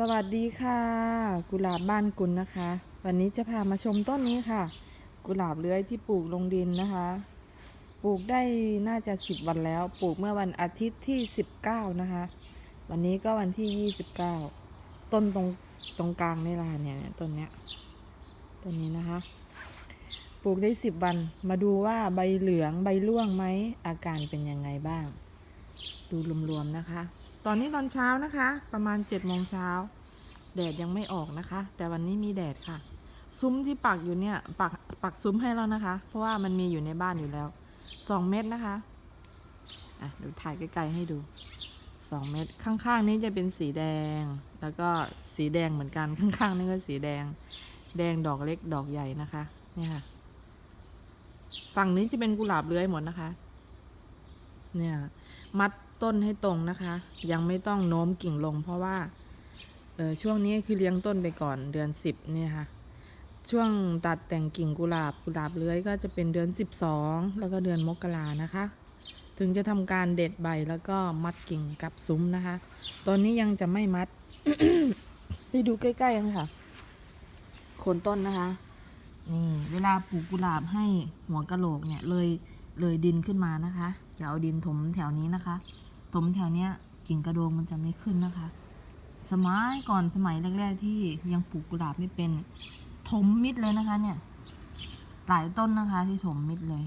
สวัสดีค่ะ กุหลาบบ้านกุลนะคะ วันนี้จะพามาชมต้นนี้ค่ะ กุหลาบเลื้อยที่ปลูกลงดินนะคะ ปลูกได้น่าจะสิบวันแล้ว ปลูกเมื่อวันอาทิตย์ที่สิบเก้านะคะ วันนี้ก็วันที่ยี่สิบเก้าต้นตรงตรงกลางนี่แหละค่ะเนี่ยเนี่ยต้นเนี้ยต้นนี้นะคะ ปลูกได้สิบวันมาดูว่าใบเหลืองใบร่วงไหมอาการเป็นยังไงบ้าง ดูรวมๆนะคะ ตอนนี้ตอนเช้านะคะ ประมาณเจ็ดโมงเช้าแดดยังไม่ออกนะคะ แต่วันนี้มีแดดค่ะ ซุ้มที่ปักอยู่เนี่ยปักปักซุ้มให้แล้วนะคะ เพราะว่ามันมีอยู่ในบ้านอยู่แล้วสองเม็ดนะคะอะเดี๋ยวถ่ายใกล้ๆให้ดูสองเม็ดข้างๆนี้จะเป็นสีแดง แล้วก็สีแดงเหมือนกันข้างๆนี่ก็สีแดง แดงดอกเล็กดอกใหญ่นะคะเนี่ยค่ะฝั่งนี้จะเป็นกุหลาบเลื้อยหมดนะคะ เนี่ย มัด ต้นให้ตรงนะคะ ยังไม่ต้องโน้มกิ่งลง เพราะว่าเออช่วงนี้คือเลี้ยงต้นไปก่อนเดือนสิบเนี่ยค่ะ ช่วงตัดแต่งกิ่งกุหลาบกุหลาบเลื้อยก็จะเป็นเดือนสิบสองแล้วก็เดือนมกรานะคะ ถึงจะทำการเด็ดใบแล้วก็มัดกิ่งกับซุ้มนะคะ ตอนนี้ยังจะไม่มัด ไปดูใกล้ๆกันค่ะโคนต้นนะคะนี่เวลาปลูกกุหลาบให้หัวกะโหลกเนี่ยเลยเลยดินขึ้นมานะคะอย่าเอาดินถมแถวนี้นะคะ ถมแถวเนี้ยกิ่งกระโดงมันจะไม่ขึ้นนะคะ สมัยก่อนสมัยแรก ๆ ที่ยังปลูกกุหลาบไม่เป็นถมมิดเลยนะคะ เนี่ย หลายต้นนะคะที่ถมมิดเลย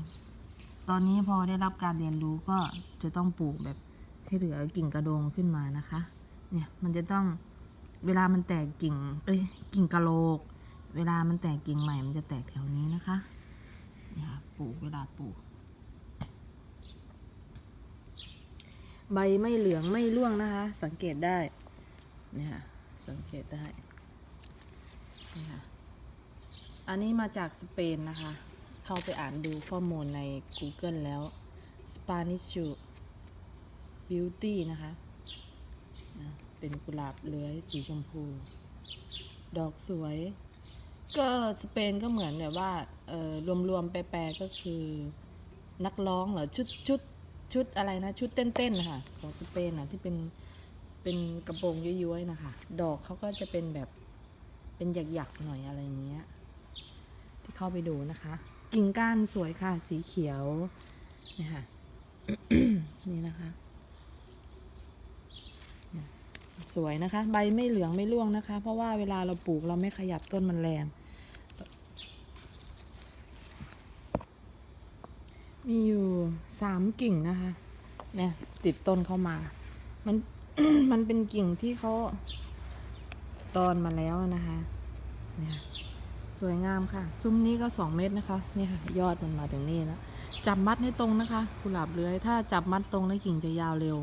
ตอนนี้พอได้รับการเรียนรู้ก็จะต้องปลูกแบบให้เหลือกิ่งกระโดงขึ้นมานะคะ เนี่ยมันจะต้องเวลามันแตกกิ่ง เอ้ยกิ่งกระโหลก เวลามันแตกกิ่งใหม่ มันจะแตกแถวนี้นะคะนี่ค่ะปลูกเวลาปลูก ใบไม่เหลืองไม่ร่วงนะคะ สังเกตได้เนี่ยค่ะสังเกตได้นี่ค่ะอันนี้มาจากสเปนนะคะ เข้าไปอ่านดูข้อมูลใน Google แล้ว Spanish Beauty นะคะเป็นกุหลาบเลื้อยสีชมพู ดอกสวย ก็สเปนก็เหมือนแบบว่า เออรวมๆแปลๆก็คือนักร้องเหรอชุดชุด ชุดอะไรนะ ชุดเต้นๆนะคะของสเปนอะที่เป็นเป็นกระโปรงย้อยๆนะคะ ดอกเขาก็จะเป็นแบบเป็นหยักๆหน่อยอะไรอย่างเงี้ย ที่เข้าไปดูนะคะ กิ่งก้านสวยค่ะ สีเขียวเนี่ยค่ะนี่นะคะสวยนะคะ ใบไม่เหลืองไม่ร่วงนะคะ เพราะว่าเวลาเราปลูกเราไม่ขยับต้นมันแรง มีอยู่ สามกิ่งนะคะ เนี่ย ติดต้นเข้ามา มัน มันเป็นกิ่งที่เขาตอนมาแล้วนะคะ เนี่ยสวยงามค่ะ ซุ้มนี้ก็สองเมตรนะคะ นี่ค่ะ ยอดมันมาถึงนี่แล้วจับมัดให้ตรงนะคะกุหลาบเลื้อย ถ้าจับมัดตรงแล้วกิ่งจะยาวเร็ว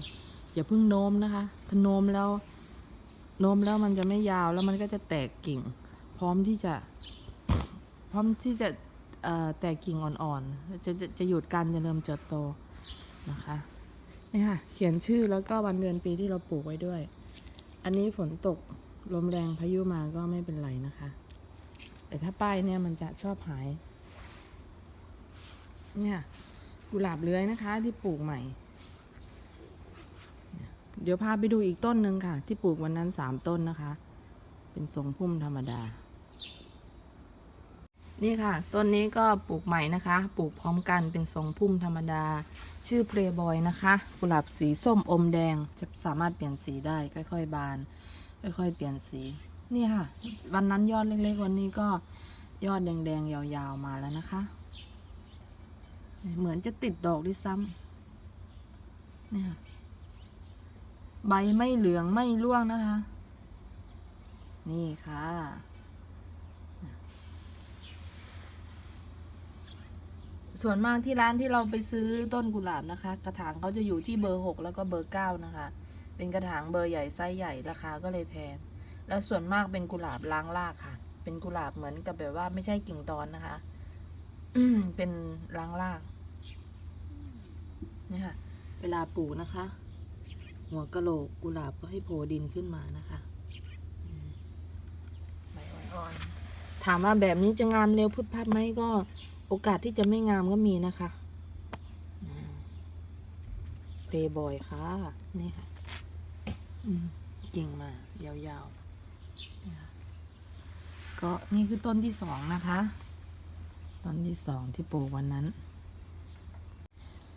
อย่าเพิ่งโน้มนะคะ ถ้าโน้มแล้ว โน้มแล้วมันจะไม่ยาวแล้วมันก็จะแตกกิ่ง พร้อมที่จะ พร้อมที่จะ แตกกิ่งอ่อนๆจะจะจะหยุดการเจริญเติบโตนะคะนี่ค่ะเขียนชื่อแล้วก็วันเดือนปีที่เราปลูกไว้ด้วย อันนี้ฝนตกลมแรงพายุมาก็ไม่เป็นไรนะคะ แต่ถ้าป้ายเนี่ยมันจะชอบหาย เนี่ยกุหลาบเลื้อยนะคะที่ปลูกใหม่ เดี๋ยวพาไปดูอีกต้นหนึ่งค่ะ ที่ปลูกวันนั้นสามต้นนะคะ เป็นทรงพุ่มธรรมดา นี่ค่ะ ต้นนี้ก็ปลูกใหม่นะคะ ปลูกพร้อมกันเป็นทรงพุ่มธรรมดา ชื่อเพลย์บอยนะคะกุหลาบสีส้มอมแดงจะสามารถเปลี่ยนสีได้ค่อยๆบาน ค่อยๆเปลี่ยนสี นี่ค่ะ วันนั้นยอดเล็กๆวันนี้ก็ยอดแดงๆยาวๆมาแล้วนะคะ เหมือนจะติดดอกด้วยซ้ำเนี่ยค่ะใบไม่เหลืองไม่ร่วงนะคะ นี่ค่ะ ส่วนมากที่ร้านที่เราไปซื้อต้นกุหลาบนะคะ กระถางเขาจะอยู่ที่เบอร์หกแล้วก็เบอร์เก้านะคะ เป็นกระถางเบอร์ใหญ่ไซส์ใหญ่ราคาก็เลยแพง แล้วส่วนมากเป็นกุหลาบล้างรากค่ะ เป็นกุหลาบเหมือนกับแบบว่าไม่ใช่กิ่งตอนนะคะเป็นล้างรากนี่ค่ะ เวลาปลูกนะคะ หัวกะโหลกกุหลาบก็ให้โผล่ดินขึ้นมานะคะอืมใบอ่อนๆถามว่าแบบนี้จะงามเร็วพุดพับไหมก็ โอกาสที่จะไม่งามก็มีนะคะเพลย์บอยค่ะ นี่ค่ะกิ่งมายาวๆ ก็นี่คือต้นที่สองนะคะ ต้นที่สองที่ปลูกวันนั้น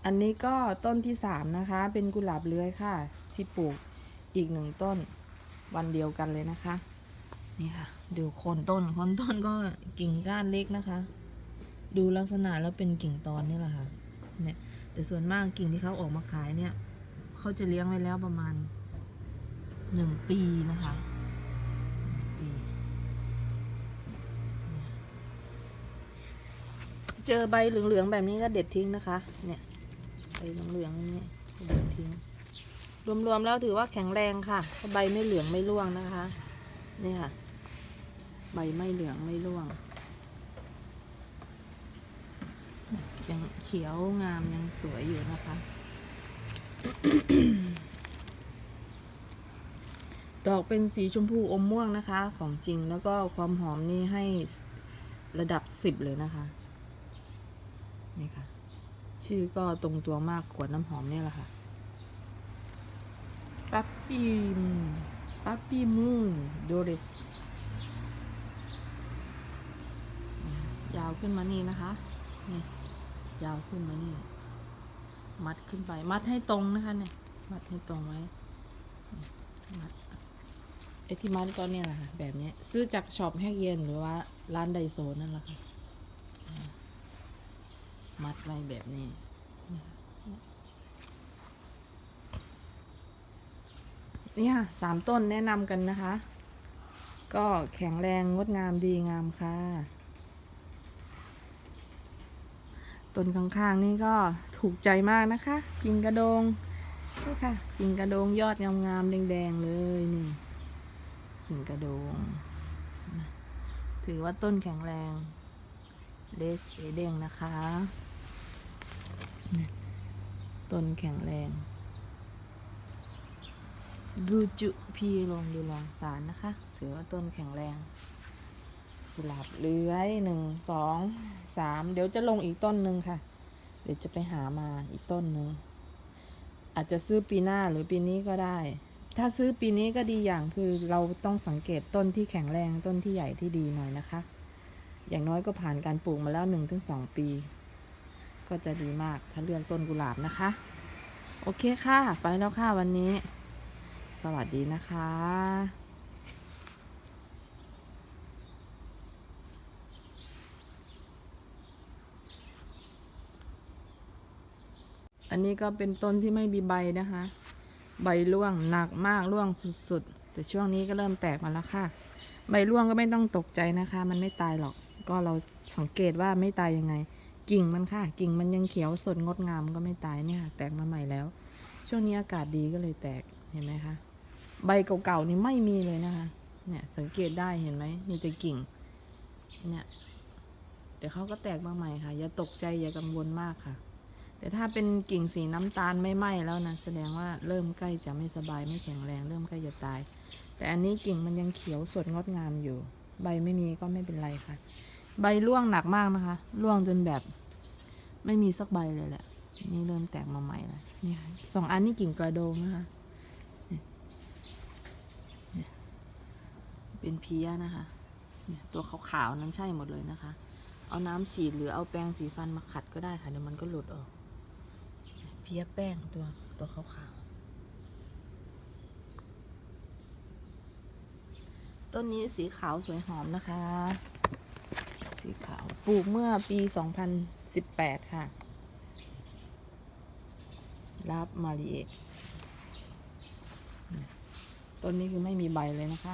อันนี้ก็ต้นที่สามนะคะ เป็นกุหลาบเลื้อยค่ะ ที่ปลูกอีกหนึ่งต้นวันเดียวกันเลยนะคะ นี่ค่ะ ดูโคนต้นโคนต้นก็กิ่งก้านเล็กนะคะ ดูลักษณะแล้วเป็นกิ่งตอนนี่แหละค่ะเนี่ยแต่ส่วนมากกิ่งที่เขาออกมาขายเนี่ยเขาจะเลี้ยงไว้แล้วประมาณหนึ่งปีนะคะปีเจอใบเหลืองๆแบบนี้ก็เด็ดทิ้งนะคะ เนี่ยใบเหลืองๆนี่เด็ดทิ้งรวมๆแล้วถือว่าแข็งแรงค่ะเพราะใบไม่เหลืองไม่ร่วงนะคะ นี่ค่ะ ใบไม่เหลืองไม่ร่วง ยังเขียวงามยังสวยอยู่นะคะ ดอกเป็นสีชมพูอมม่วงนะคะ ของจริงแล้วก็ความหอมนี่ให้ระดับสิบเลยนะคะ นี่ค่ะ ชื่อก็ตรงตัวมากขวดน้ำหอมนี่แหละค่ะปั๊ปปี้ปั๊ปปี้มูนโดเรสยาวขึ้นมานี่นะคะ นี่ ยาวขึ้นมานี่ มัดขึ้นไป มัดให้ตรงนะคะ เนี่ย มัดให้ตรงไว้ มัดไอ้ที่มัดก็เนี่ยแหละค่ะ แบบนี้ซื้อจากช็อปแฮกเย็นหรือว่าร้านไดโซนั่นแหละค่ะ มัดไว้แบบนี้นี่ค่ะสามต้นแนะนำกันนะคะ ก็แข็งแรงงดงามดีงามค่ะ ต้นข้างๆนี่ก็ถูกใจมากนะคะกิ่งกระโดงนี่ค่ะกิ่งกระโดงยอดงามๆแดงๆเลยนี่กิ่งกระโดง ถือว่าต้นแข็งแรงเลสเอเด้งนะคะต้นแข็งแรงรูจุพีลงดูลองสารนะคะ ถือว่าต้นแข็งแรง กุหลาบเลื้อยหนึ่งสองสามเดี๋ยวจะลงอีกต้นหนึ่งค่ะ เดี๋ยวจะไปหามาอีกต้นหนึ่งอาจจะซื้อปีหน้าหรือปีนี้ก็ได้ ถ้าซื้อปีนี้ก็ดีอย่างคือเราต้องสังเกตต้นที่แข็งแรงต้นที่ใหญ่ที่ดีหน่อยนะคะ อย่างน้อยก็ผ่านการปลูกมาแล้วหนึ่งถึงสองปี ก็จะดีมากถ้าเลือกต้นกุหลาบนะคะ โอเคค่ะ ไปแล้วค่ะวันนี้ สวัสดีนะคะ อันนี้ก็เป็นต้นที่ไม่มีใบนะคะ ใบร่วงหนักมากร่วงสุดๆ แต่ช่วงนี้ก็เริ่มแตกมาแล้วค่ะ ใบร่วงก็ไม่ต้องตกใจนะคะ มันไม่ตายหรอก ก็เราสังเกตว่าไม่ตายยังไง กิ่งมันค่ะ กิ่งมันยังเขียวสดงดงามก็ไม่ตายเนี่ยแตกมาใหม่แล้ว ช่วงนี้อากาศดีก็เลยแตกเห็นไหมคะ ใบเก่าๆนี่ไม่มีเลยนะคะ เนี่ยสังเกตได้เห็นไหมมีแต่กิ่ง เนี่ยเดี๋ยวเขาก็แตกมาใหม่ค่ะ อย่าตกใจอย่ากังวลมากค่ะ แต่ถ้าเป็นกิ่งสีน้ำตาลไม่ไหม้แล้วนะแสดงว่าเริ่มใกล้จะไม่สบายไม่แข็งแรง เริ่มใกล้จะตาย แต่อันนี้กิ่งมันยังเขียวสดงดงามอยู่ ใบไม่มีก็ไม่เป็นไรค่ะ ใบร่วงหนักมากนะคะ ร่วงจนแบบ ไม่มีสักใบเลยแหละ นี่เริ่มแตกมาใหม่แล้วนี่ค่ะสองอันนี้กิ่งกระโดงนะคะเนี่ยเป็นเพี้ยนะคะตัวขาวๆนั้นใช่หมดเลยนะคะ เอาน้ำฉีดหรือเอาแปรงสีฟันมาขัดก็ได้ค่ะเดี๋ยวมันก็หลุดออก พี้ยแป้งตัวตัวขาวๆ ต้นนี้สีขาวสวยหอมนะคะ สีขาวปลูกเมื่อปี 2018 ค่ะ รับมารีเอต้นนี้คือไม่มีใบเลยนะคะ